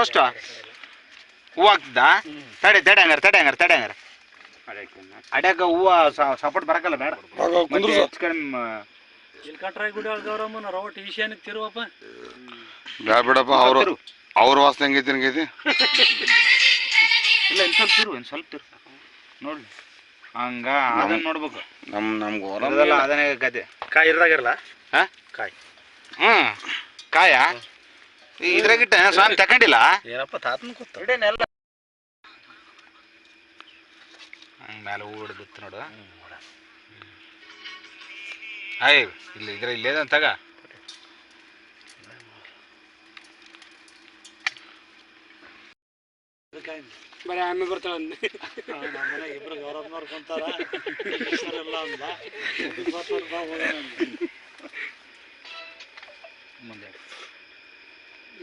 ತೋರ್ಸ್ ಹೂ ಹೂವು ಆಗ್ತದ ತಡೆ ತಡೆ ಹಂಗಾರ ತಡೆ ಹಂಗಾರ ತಡೆ ಹಂಗಾರ. ಅಡ್ಯಾಕ ಹೂವ ಸಪೋರ್ಟ್ ಬರಕಲ್ಲ ಬೇಡ. ಆಗ ಮತ್ತೆ ಹೆಚ್ಚ್ ಕಡಿಮೆ ಇಲ್ಕಟ್ರಾಗಿ ಗುಡಿ ಗೌರಮ್ಮನ ರವಟ್ ಈಶಾನ್ಯಕ್ಕೆ ತಿರುವಪ್ಪ. ಬ್ಯಾಡ ಬಿಡಪ್ಪ ಅವರು. ಅವ್ರ ವಾಸನೆ ಹೆಂಗೈತಿ ಹಂಗೈತಿ ಇಲ್ಲ ಇನ್ ಸ್ವಲ್ಪ ತಿರು ಇನ್ ಸ್ವಲ್ಪ ತಿರು. ನೋಡ್ಲಿ. ಹಂಗ ಅದನ್ನ ನೋಡ್ಬೇಕು. ನಮ್ ನಮ್ಗೆ ಅದನ್ನೇ ಕತೆ ಕಾಯಿ ಇರ್ದಾಗಿರಲ್ಲ ಹಾ? ಕಾಯಿ. ಹ್ಞೂ ಕಾಯ? ಇದ್ರಾಗಿಟ್ಟ ಸ್ವಾಮಿ ತಕೊಂಡಿಲ್ಲ? ಏನಪ್ಪ ತಾತನ ಹಂಗ ಮೇಲೆ ಹೂ ಬಿತ್ತು ನೋಡು. ಆಯ್ ಇಲ್ಲಿ ಇದ್ರ ಇಲ್ಲೇದ ತಗ. ಬರೀ ಆಮೇಲೆ ಬರ್ತಾಳ ಇಬ್ರು ಗೌರವ ಕುಂತಾರ ಹೆಸರೆಲ್ಲ ಅಂದ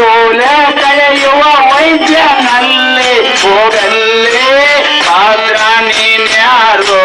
சூழ கழையுவ வைத்திய நல்லே போகல்லே பாத்ராணி யாரோ